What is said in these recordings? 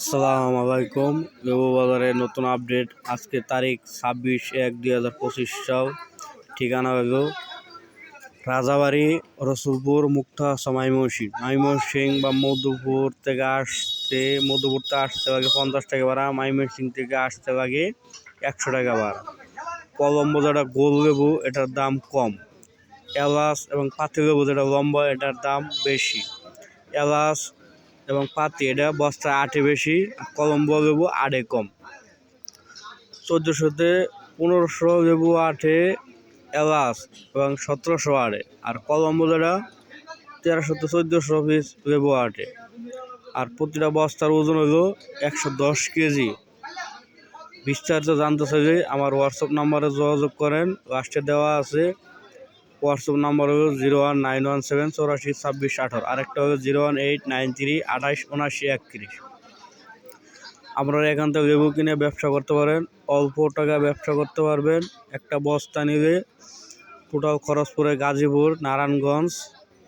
আসসালামু আলাইকুম লেবু বাজারের নতুন আপডেট। আজকে তারিখ ছাব্বিশ এক দুই হাজার পঁচিশ সাল ঠিকানা হলো রাজাবাড়ি, রসুলপুর, মুক্তা মাইমসিং মাইমসিং বা মধুপুর থেকে আসতে, মধুপুর থেকে আসতে লাগে পঞ্চাশ টাকা ভাড়া। মাইমসিং থেকে আসতে লাগে একশো টাকা ভাড়া। কলম্বো যেটা গোল লেবু, এটার দাম কম। এলাচ এবং পাতি লেবু যেটা লম্বা, এটার দাম বেশি। এলাচ এবং পাতি, এটা বস্তা আটে বেশি কলম্বো লেবু আটে কম। চোদ্দোশোতে পনেরোশো লেবু আটে, এলাচ এবং সতেরোশো আটে। আর কলম্বো যেটা তেরোশোতে চোদ্দোশো পিস লেবু আটে। আর প্রতিটা বস্তার ওজন হলো একশো দশ কেজি। বিস্তারিত জানতে চাইলে আমার হোয়াটসঅ্যাপ নাম্বারে যোগাযোগ করেন। লাস্টে দেওয়া আছে হোয়াটসঅ্যাপ নাম্বার হলো zero one nine one seven চৌরাশি ছাব্বিশ আঠারো। আরেকটা হলো zero one eight nine three আঠাশ উনাশি একত্রিশ। আপনারা এখান থেকে লেবু কিনে ব্যবসা করতে পারেন, অল্প টাকা ব্যবসা করতে পারবেন। একটা বস্তা নিলে টোটাল খরচ পড়ে গাজীপুর, নারায়ণগঞ্জ,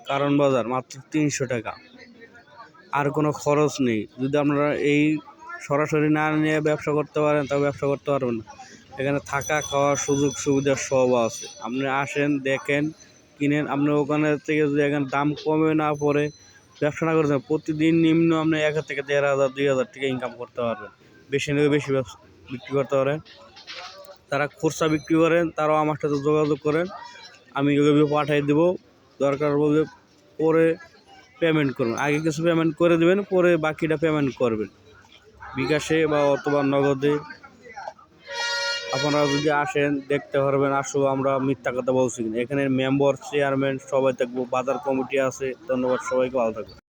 কারণ বাজার, মাত্র তিনশো টাকা। আর কোনো খরচ নেই। যদি আপনারা এই সরাসরি না নিয়ে ব্যবসা করতে পারেন, তাও ব্যবসা করতে পারবেন না। এখানে থাকা, খাওয়ার সুযোগ সুবিধা সব আছে। আপনি আসেন, দেখেন, কিনেন, আপনি ওখানে থেকে যদি এখানে দাম কমে না পড়ে, ব্যবসা না করতে প্রতিদিন নিম্ন আপনি এক হাজার থেকে দেড় হাজার, দুই হাজার টাকা ইনকাম করতে পারবেন। বেশি নিয়ে বেশি বিক্রি করতে পারেন। তারা খুচরা বিক্রি করেন, তারাও আমার সাথে যোগাযোগ করেন। আমি এগুলো পাঠিয়ে দেবো। দরকার বললে পরে পেমেন্ট করবেন। আগে কিছু পেমেন্ট করে দেবেন, পরে বাকিটা পেমেন্ট করবেন। বিকাশে বা অথবা নগদে আপনারা যদি আসেন, দেখতে পারবেন আসো আমরা মিথ্যা কথা বলছি এখানে মেম্বার চেয়ারম্যান সবাই থাকব, বাজার কমিটি আছে। ধন্যবাদ সবাইকে, ভালো থাকবে